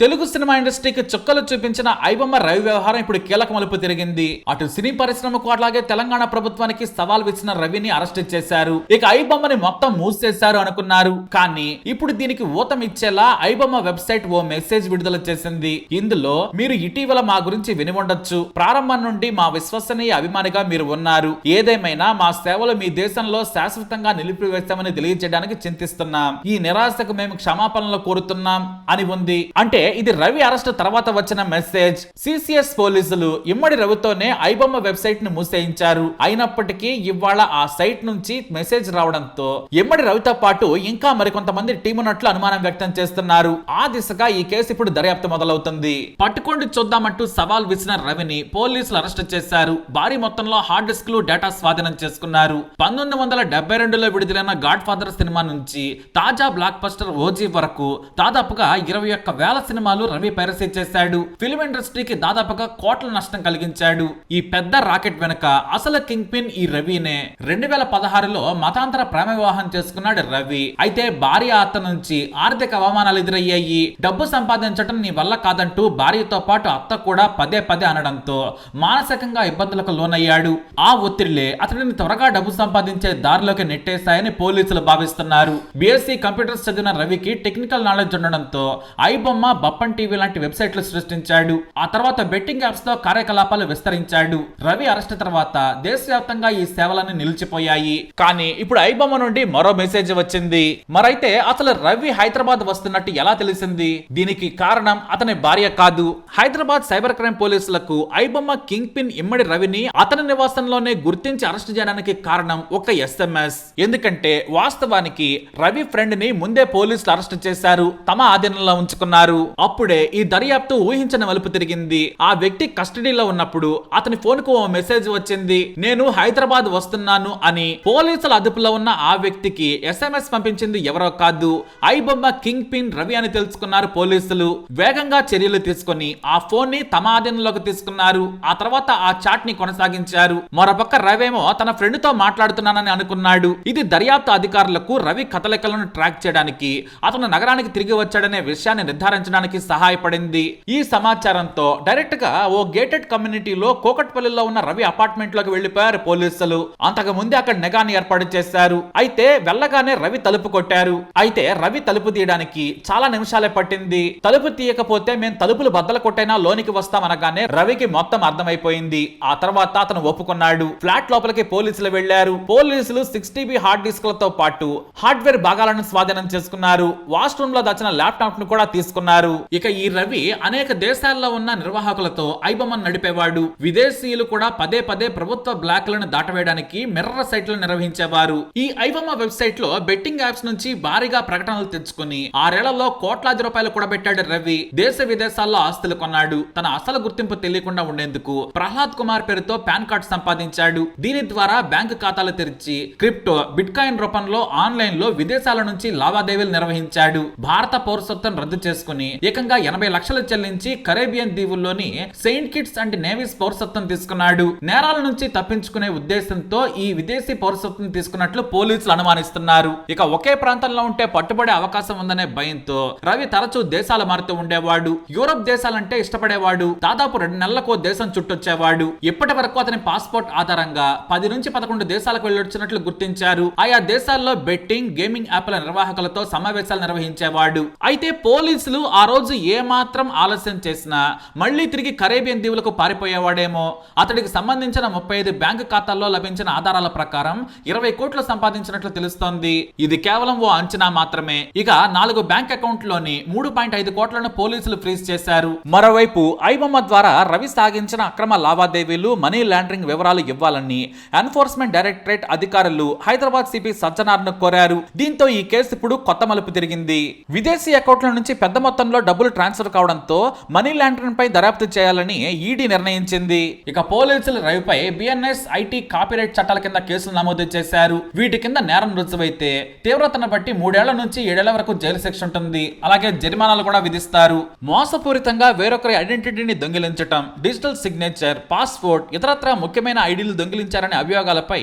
Telugu cinema ఇండస్ట్రీకి చుక్కలు చూపించిన ఐబొమ్మ రవి వ్యవహారం ఇప్పుడు కీలక మలుపు తిరిగింది. అటు సినీ పరిశ్రమకు అట్లాగే తెలంగాణ ప్రభుత్వానికి సవాల్ ఇచ్చిన రవిని అరెస్ట్ చేశారు. ఇక ఐబొమ్మని మొత్తం మూసేశారు అనుకున్నారు. కానీ ఇప్పుడు దీనికి ఊతం ఇచ్చేలా ఐబొమ్మ వెబ్సైట్ ఓ మెసేజ్ విడుదల చేసింది. ఇందులో మీరు ఇటీవల మా గురించి విని ఉండొచ్చు. ప్రారంభం నుండి మా విశ్వసనీయ అభిమానిగా మీరు ఉన్నారు. ఏదేమైనా మా సేవలు మీ దేశంలో శాశ్వతంగా నిలిపివేస్తామని తెలియజేయడానికి చింతిస్తున్నాం. ఈ నిరాశకు మేము క్షమాపణలు కోరుతున్నాం అని ఉంది. అంటే ఇది రవి అరెస్ట్ తర్వాత వచ్చిన మెసేజ్. సిసిఎస్ పోలీసులు ఇమ్మడి రవితోనే ఐబొమ్మ వెబ్సైట్ను మూసేయించారు. అయినప్పటికీ ఇవాళ ఆ సైట్ నుంచి మెసేజ్ రావడంతో ఇమ్మడి రవితో పాటు ఇంకా మరికొంతమంది టీం ఉన్నట్లు అనుమానం వ్యక్తం చేస్తున్నారు. ఆ దిశగా ఈ కేసు ఇప్పుడు దర్యాప్తు మొదలవుతుంది. పట్టుకోండి చూద్దామంటూ సవాల్ విసిన రవిని పోలీసులు అరెస్ట్ చేశారు. భారీ మొత్తంలో హార్డ్ డిస్క్లు డేటా స్వాధీనం చేసుకున్నారు. పంతొమ్మిది వందల డెబ్బై రెండులో విడుదలైన గాడ్ ఫాదర్ సినిమా నుంచి తాజా బ్లాక్ బస్టర్ ఓజీ వరకు దాదాపుగా ఇరవై ఒక్క వేల సినిమాలు రవి పైరసీ చేశాడు. ఫిల్మ్ ఇండస్ట్రీకి దాదాపుగా కోట్ల నష్టం కలిగించాడు. ఈ పెద్ద రాకెట్ వెనుక అసలు కింగ్ పిన్ ఈ రవినే. రెండు వేల పదహారులో మతాంతర ప్రేమ వివాహం చేసుకున్నాడు రవి. అయితే భార్య అత్త నుంచి ఆర్థిక అవమానాలు ఎదురయ్యాయి. డబ్బు సంపాదించడం నీ వల్ల కాదంటూ భార్యతో పాటు అత్త కూడా పదే పదే అనడంతో మానసికంగా ఇబ్బందులకు లోనయ్యాడు. ఆ ఒత్తిడిలే అతడిని త్వరగా డబ్బు సంపాదించే దారిలోకి నెట్టేశాయని పోలీసులు భావిస్తున్నారు. బీఎస్సీ కంప్యూటర్స్ చదివిన రవికి టెక్నికల్ నాలెడ్జ్ ఉండడంతో ఐబొమ్మ బప్పన్ టీవీ లాంటి వెబ్సైట్లు సృష్టించాడు. ఆ తర్వాత బెట్టింగ్ యాప్స్తో కార్యకలాపాలు విస్తరించాడు. రవి అరెస్ట్ తర్వాత దేశవ్యాప్తంగా ఈ సేవలను నిలిచిపోయాయి. కానీ ఇప్పుడు ఐబొమ్మ నుండి మరో మెసేజ్ వచ్చింది. మరైతే అసలు రవి హైదరాబాద్ వస్తున్నట్టు ఎలా తెలిసింది? దీనికి కారణం అతని భార్య కాదు. హైదరాబాద్ సైబర్ క్రైమ్ పోలీసులకు ఐబొమ్మ కింగ్ పిన్ ఇమ్మడి రవిని అతని నివాసంలోనే గుర్తించి అరెస్ట్ చేయడానికి కారణం ఒక ఎస్ఎంఎస్. ఎందుకంటే వాస్తవానికి రవి ఫ్రెండ్ని ముందే పోలీసులు అరెస్ట్ చేశారు. తమ ఆధీనంలో ఉంచుకున్నారు. అప్పుడే ఈ దర్యాప్తు ఊహించని మలుపు తిరిగింది. ఆ వ్యక్తి కస్టడీలో ఉన్నప్పుడు అతని ఫోన్కు ఓ మెసేజ్ వచ్చింది. నేను హైదరాబాద్ వస్తున్నాను అని పోలీసుల అదుపులో ఉన్న ఆ వ్యక్తికి ఎస్ఎంఎస్ పంపించింది ఎవరో కాదు. ఐబొమ్మ కింగ్ పిన్ రవి అని తెలుసుకున్నారు పోలీసులు. వేగంగా చర్యలు తీసుకొని ఆ ఫోన్ని తమ ఆధీనంలోకి తీసుకున్నారు. ఆ తర్వాత ఆ చాట్ని కొనసాగించారు. మరోపక్క రవేమో తన ఫ్రెండ్తో మాట్లాడుతున్నానని అనుకున్నాడు. ఇది దర్యాప్తు అధికారులకు రవి కథలికలను ట్రాక్ చేయడానికి అతను నగరానికి తిరిగి వచ్చాడనే విషయాన్ని నిర్ధారించడానికి సహాయపడింది. ఈ సమాచారంతో డైరెక్ట్గా ఓ గేటెడ్ కమ్యూనిటీలో కోకట్పల్లిలో ఉన్న రవి అపార్ట్మెంట్లోకి వెళ్ళిపోయారు పోలీసులు. అంతకు ముందే అక్కడ నిఘాని ఏర్పాటు చేశారు. అయితే వెళ్ళగానే రవి తలుపు కొట్టారు. అయితే రవి తలుపు తీయడానికి చాలా నిమిషాలే పట్టింది. తలుపు తీయకపోతే మేము తలుపులు బద్దలు కొట్టైనా లోనికి వస్తామనగానే రవికి మొత్తం అర్థమైపోయింది. ఆ తర్వాత అతను ఒప్పుకున్నాడు. ఫ్లాట్ లోపలికి పోలీసులు వెళ్ళారు పోలీసులు సిక్స్ టీబీ హార్డ్ డిస్క్లతో పాటు హార్డ్వేర్ భాగాలను స్వాధీనం చేసుకున్నారు. వాష్రూమ్లో దాచిన ల్యాప్టాప్ను కూడా తీసుకున్నారు. ఇక ఈ రవి అనేక దేశాల్లో ఉన్న నిర్వాహకులతో ఐబమన్ నడిపేవాడు. విదేశీయులు కూడా పదే పదే ప్రభుత్వ బ్లాక్లను దాటవేయడానికి మిర్రర్ సైట్లు నిర్వహించేవారు. ఈ ఐబమ వెబ్సైట్లో బెట్టింగ్ యాప్స్ నుంచి భారీగా ప్రకటనలు తెచ్చుకుని ఆరేళ్ళలో కోట్లాది రూపాయలు కూడా పెట్టాడు రవి. దేశ విదేశాల్లో ఆస్తులు కొన్నాడు. తన అసలు గుర్తింపు తెలియకుండా ఉండేందుకు ప్రహ్లాద్ కుమార్ పేరుతో పాన్ కార్డ్ సంపాదించాడు. దీని ద్వారా బ్యాంకు ఖాతాలు తెరిచి క్రిప్టో బిట్ కాయిన్ రూపంలో ఆన్లైన్లో విదేశాల నుంచి లావాదేవీలు నిర్వహించాడు. భారత పౌరసత్వం రద్దు చేసుకుని ఏకంగా ఎనభై లక్షలు చెల్లించి కరేబియన్ దీవుల్లోని సెయింట్ కిట్స్ అండ్ నేవీస్ పౌరసత్వం తీసుకున్నాడు. నేరాల నుంచి తప్పించుకునే ఉద్దేశంతో ఈ విదేశీ పౌరసత్వం తీసుకున్నట్లు పోలీసులు అనుమానిస్తున్నారు. ఇక ఒకే ప్రాంతంలో ఉంటే పట్టుబడే అవకాశం ఉందనే భయంతో రవి తరచూ దేశాలు మారుతూ ఉండేవాడు. యూరప్ దేశాలంటే ఇష్టపడేవాడు. దాదాపు రెండు నెలలకు దేశం చుట్టొచ్చేవాడు. ఇప్పటి వరకు అతని పాస్పోర్ట్ ఆధారంగా పది నుంచి పదకొండు దేశాలకు వెళ్ళొచ్చినట్లు గుర్తించారు. ఆయా దేశాల్లో బెట్టింగ్ గేమింగ్ యాప్ల నిర్వాహకులతో సమావేశాలు నిర్వహించేవాడు. అయితే పోలీసులు ఆ రోజు ఏ మాత్రం ఆలస్యం చేసినా మళ్ళీ తిరిగి కరేబియన్ దీవులకు పారిపోయేవాడేమో? అతడికి సంబంధించిన ముప్పై ఐదు బ్యాంకు ఖాతాల్లో లభించిన ఆధారాల ప్రకారం ఇరవై కోట్లు సంపాదించినట్లు తెలుస్తోంది. ఇది కేవలం ఓ అంచనా మాత్రమే. ఇక నాలుగు బ్యాంక్ అకౌంట్లోని మూడు పాయింట్ ఐదు కోట్లను పోలీసులు ఫ్రీజ్ చేశారు. మరోవైపు ఐబొమ్మ ద్వారా రవి సాగించిన అక్రమ లావాదేవీలు మనీ లాండరింగ్ వివరాలు ఇవ్వాలని ఎన్ఫోర్స్మెంట్ డైరెక్టరేట్ అధికారులు హైదరాబాద్ సిపి సజ్జనార్ను కోరారు. దీంతో ఈ కేసు ఇప్పుడు కొత్త మలుపు తిరిగింది. విదేశీ అకౌంట్ల నుంచి పెద్ద మొత్తంలో డబ్బులు ట్రాన్స్ఫర్ కావడంతో మనీ లాండరింగ్ పై దర్యాప్తు చేయాలని ఈడీ నిర్ణయించింది. ఇక పోలీసులు రవిపై బిఎన్ఎస్ ఐటీ కాపీరైట్ చట్టాల కింద కేసులు నమోదు చేశారు. వీటి కింద నేరం రుజువైతే తీవ్రతను బట్టి మూడేళ్ళ నుంచి ఏడేళ్ళ వరకు జైలు శిక్ష ఉంటుంది. అలాగే జరిమానాలు కూడా విధిస్తారు. మోసపూరితంగా వేరొకరి ఐడెంటిటీని దొంగిలించడం డిజిటల్ సిగ్నేచర్ పాస్పోర్ట్ ఇతరత్ర ముఖ్యమైన ఐడీలు దొంగిలించారనే అభియోగాలపై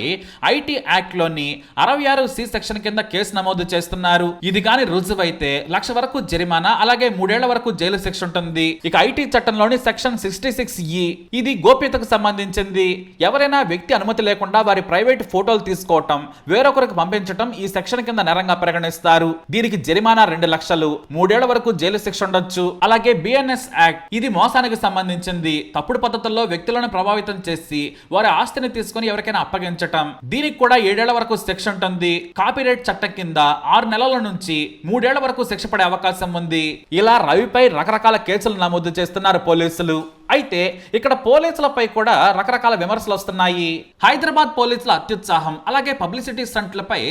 ఐటీ యాక్ట్లోని అరవై ఆరు సి సెక్షన్ కింద కేసు నమోదు చేస్తున్నారు. ఇది కానీ రుజువైతే లక్ష వరకు జరిమానా అలాగే మూడేళ్ళ వరకు జైలు శిక్ష ఉంటుంది. ఇక ఐటీ చట్టంలోని సెక్షన్ సిక్స్టీ సిక్స్ ఈ ఇది గోప్యతకు సంబంధించింది. ఎవరైనా వ్యక్తి అనుమతి లేకుండా వారి ప్రైవేట్ ఫోటోలు తీసుకోవటం వేరొకరికి పంపించటం ఈ సెక్షన్ కింద నేరంగా పరిగణిస్తారు. దీనికి జరిమానా రెండు లక్షలు. మూడేళ్ళ వరకు జైలు శిక్ష ఉండొచ్చు. అలాగే బిఎన్ఎస్ యాక్ట్ ఇది మోసానికి సంబంధించింది. తప్పుడు పద్ధతుల్లో వ్యక్తులను ప్రభావితం చేసి వారి ఆస్తిని తీసుకుని ఎవరికైనా అప్పగించటం. దీనికి కూడా ఏడేళ్ళ వరకు శిక్ష ఉంటుంది. కాపీరైట్ చట్టం కింద ఆరు నెలల నుంచి మూడేళ్ళ వరకు శిక్ష పడే అవకాశం ఉంది. ఇలా రవిపై రకరకాల కేసులు నమోదు చేస్తున్నారు పోలీసులు. అయితే ఇక్కడ పోలీసులపై కూడా రకరకాల విమర్శలు వస్తున్నాయి. హైదరాబాద్ పోలీసుల అత్యుత్సాహం అలాగే పబ్లిసిటీ స్టంట్లపై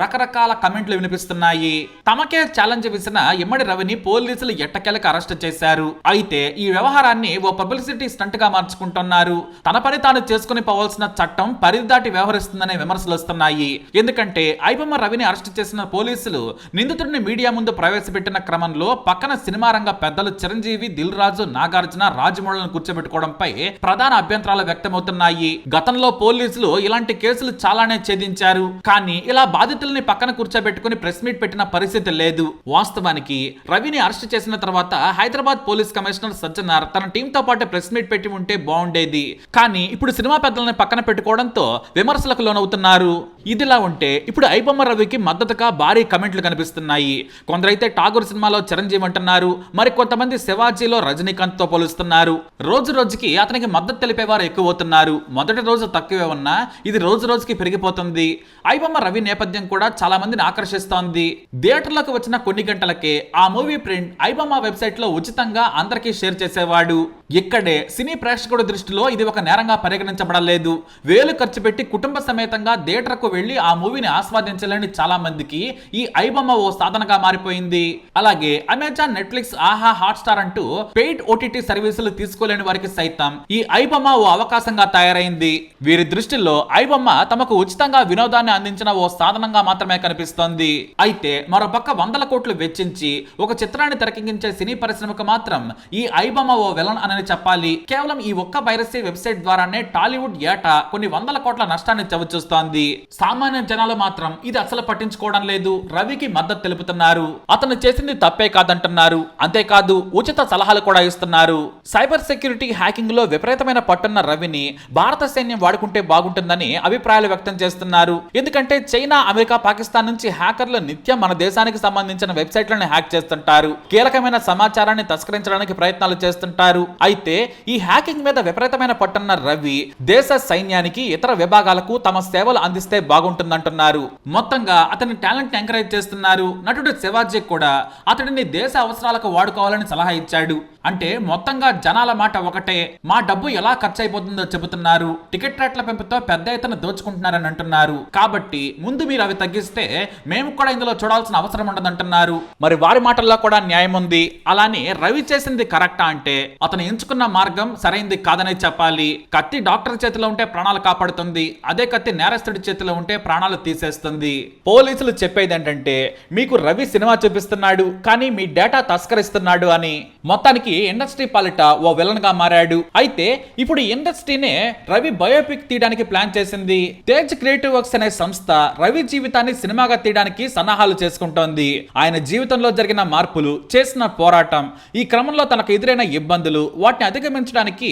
రకరకాల కమెంట్లు వినిపిస్తున్నాయి. తమకే ఛాలెంజ్ విసిన ఇమ్మడి రవిని పోలీసులు ఎట్టకేలకు అరెస్ట్ చేశారు. అయితే ఈ వ్యవహారాన్ని ఓ పబ్లిసిటీ స్టంట్గా మార్చుకుంటున్నారు. తన పని తాను చేసుకుని పోవాల్సిన చట్టం పరిధి దాటి వ్యవహరిస్తుందనే విమర్శలు వస్తున్నాయి. ఎందుకంటే ఐబమ్మ రవిని అరెస్ట్ చేసిన పోలీసులు నిందితుడిని మీడియా ముందు ప్రవేశపెట్టిన క్రమంలో పక్కన సినిమా రంగ పెద్దలు చిరంజీవి దిల్ రాజు నాగార్జున రాజమౌళిని కూర్చోబెట్టుకోవడంపై ప్రధాన అభ్యంతరాలు వ్యక్తమవుతున్నాయి. గతంలో పోలీసులు ఇలాంటి కేసులు చాలానే ఛేదించారు. కానీ ఇలా బాధితుల్ని పక్కన కూర్చోబెట్టుకుని ప్రెస్ మీట్ పెట్టిన పరిస్థితి లేదు. వాస్తవానికి రవిని అరెస్ట్ చేసిన తర్వాత హైదరాబాద్ పోలీస్ కమిషనర్ సజ్జనార్ తన టీంతో పాటు ప్రెస్ మీట్ పెట్టి ఉంటే బాగుండేది. కానీ ఇప్పుడు సినిమా పెద్దలని పక్కన పెట్టుకోవడంతో విమర్శలకు లోనవుతున్నారు. ఇదిలా ఉంటే ఇప్పుడు ఐబొమ్మ రవికి మద్దతుగా భారీ కమెంట్లు కనిపిస్తున్నాయి. కొందరైతే ఠాగూర్ సినిమాలో చిరంజీవి అంటున్నారు. మరి కొంతమంది శివాజీలో రజనీకాంత్తో పోలుస్తున్నారు. రోజు రోజుకి అతనికి మద్దతు తెలిపేవారు ఎక్కువ అవుతున్నారు మొదటి రోజు తక్కువే ఉన్నా ఇది రోజు రోజుకి పెరిగిపోతుంది. ఐబొమ్మ రవి నేపథ్యం కూడా చాలా మందిని ఆకర్షిస్తోంది. థియేటర్లకు వచ్చిన కొన్ని గంటలకే ఆ మూవీ ప్రింట్ ఐబొమ్మ వెబ్సైట్లో ఉచితంగా అందరికీ షేర్ చేసేవాడు. ఇక్కడే సినీ ప్రేక్షకుడి దృష్టిలో ఇది ఒక నేరంగా పరిగణించబడలేదు. వేలు ఖర్చు పెట్టి కుటుంబ సమేతంగా థియేటర్కు వెళ్ళి ఆ మూవీని ఆస్వాదించలేని చాలా మందికి ఈ ఐబొమ్మ ఓ సాధనగా మారిపోయింది. అలాగే Amazon Netflix Aha Hotstar అంటూ పెయిడ్ ఓటీటీ సర్వీసులు తీసుకోలేని వారికి సైతం ఈ ఐబొమ్మ ఓ అవకాశంగా తయారైంది. వీరి దృష్టిలో ఐబొమ్మ తమకు ఉచితంగా వినోదాన్ని అందించిన ఓ సాధనంగా మాత్రమే కనిపిస్తోంది. అయితే మరోపక్క వందల కోట్లు వెచ్చించి ఒక చిత్రాన్ని తెరకెక్కించే సినీ పరిశ్రమకు మాత్రం ఈ ఐబొమ్మ ఓ విలన్ అని చెప్పాలి. కేవలం ఈ ఒక్క పైరసీ వెబ్సైట్ ద్వారానే టాలీవుడ్ ఏటా కొన్ని వందల కోట్ల నష్టాన్ని చవిచూస్తోంది. సామాన్య జనాలు మాత్రం ఇది అసలు పట్టించుకోవడం లేదు. రవికి మద్దతు తెలుపుతున్నారు. అతను చేసింది తప్పే కాదంటున్నారు. అంతేకాదు ఉచిత సలహాలు కూడా ఇస్తున్నారు. సైబర్ సెక్యూరిటీ హ్యాకింగ్లో విపరీతమైన పట్టున్న రవిని భారత సైన్యం వాడుకుంటే బాగుంటుందని అభిప్రాయాలు వ్యక్తం చేస్తున్నారు. ఎందుకంటే చైనా అమెరికా పాకిస్తాన్ నుంచి హ్యాకర్లు నిత్యం మన దేశానికి సంబంధించిన వెబ్సైట్లను హ్యాక్ చేస్తుంటారు. కీలకమైన సమాచారాన్ని తస్కరించడానికి ప్రయత్నాలు చేస్తుంటారు. అయితే ఈ హ్యాకింగ్ మీద విపరీతమైన పట్టున్న రవి దేశ సైన్యానికి ఇతర విభాగాలకు తమ సేవలు అందిస్తే బాగుంటుందంటున్నారు. మొత్తంగా అతని టాలెంట్ ఎంకరేజ్ చేస్తున్నారు. నటుడు శివాజీ కూడా అతడిని దేశ అవసరాలకు వాడుకోవాలని సలహా ఇచ్చాడు. అంటే మొత్తంగా జనాల మాట ఒకటే మా డబ్బు ఎలా ఖర్చు అయిపోతుందో చెబుతున్నారు. టికెట్ రేట్ల పెంపుతో పెద్ద ఎత్తున దోచుకుంటున్నారని అంటున్నారు. కాబట్టి ముందు మీరు అవి తగ్గిస్తే మేము కూడా ఇందులో చూడాల్సిన అవసరం ఉండదంటున్నారు. మరి వారి మాటల్లో కూడా న్యాయం ఉంది. అలానే రవి చేసింది కరెక్టా అంటే అతను ఎంచుకున్న మార్గం సరైంది కాదనే చెప్పాలి. కత్తి డాక్టర్ చేతిలో ఉంటే ప్రాణాలు కాపాడుతుంది. అదే కత్తి నేరస్తుడి చేతిలో ఉంటే ప్రాణాలు తీసేస్తుంది. పోలీసులు చెప్పేది ఏంటంటే మీకు రవి సినిమా చూపిస్తున్నాడు కానీ మీ డేటా తస్కరిస్తున్నాడు అని. మొత్తానికి ఇండస్ట్రీ పాలిట ఓ విలన్గా మారాడు. అయితే ఇప్పుడు ఇండస్ట్రీనే రవి బయోపిక్ తీయడానికి ప్లాన్ చేసింది. తేజ్ క్రియేటివ్ వర్క్స్ అనే సంస్థ రవి జీవితాన్ని సినిమాగా తీయడానికి సన్నాహాలు చేసుకుంటోంది. ఆయన జీవితంలో జరిగిన మార్పులు చేసిన పోరాటం ఈ క్రమంలో తనకు ఎదురైన ఇబ్బందులు వాటిని అధిగమించడానికి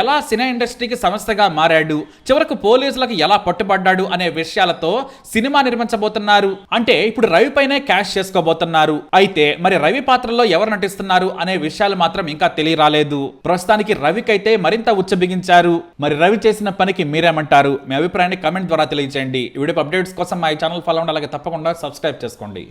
ఎలా సినీ ఇండస్ట్రీకి సమస్యగా మారాడు చివరకు పోలీసులకు ఎలా పట్టుబడ్డాడు అనే విషయం విషయాలతో సినిమా నిర్మించబోతున్నారు. అంటే ఇప్పుడు రవి పైనే క్యాష్ చేసుకోబోతున్నారు. అయితే మరి రవి పాత్రలో ఎవరు నటిస్తున్నారు అనే విషయాలు మాత్రం ఇంకా తెలియరాలేదు. ప్రస్తుతానికి రవికైతే మరింత ఉచ్చబిగించారు. మరి రవి చేసిన పనికి మీరేమంటారు? మీ అభిప్రాయాన్ని కమెంట్ ద్వారా తెలియజేయండి వీడియో అప్డేట్స్ కోసం మా ఛానల్ ఫాలో అవ్వండి. అలాగే తప్పకుండా సబ్స్క్రైబ్ చేసుకోండి.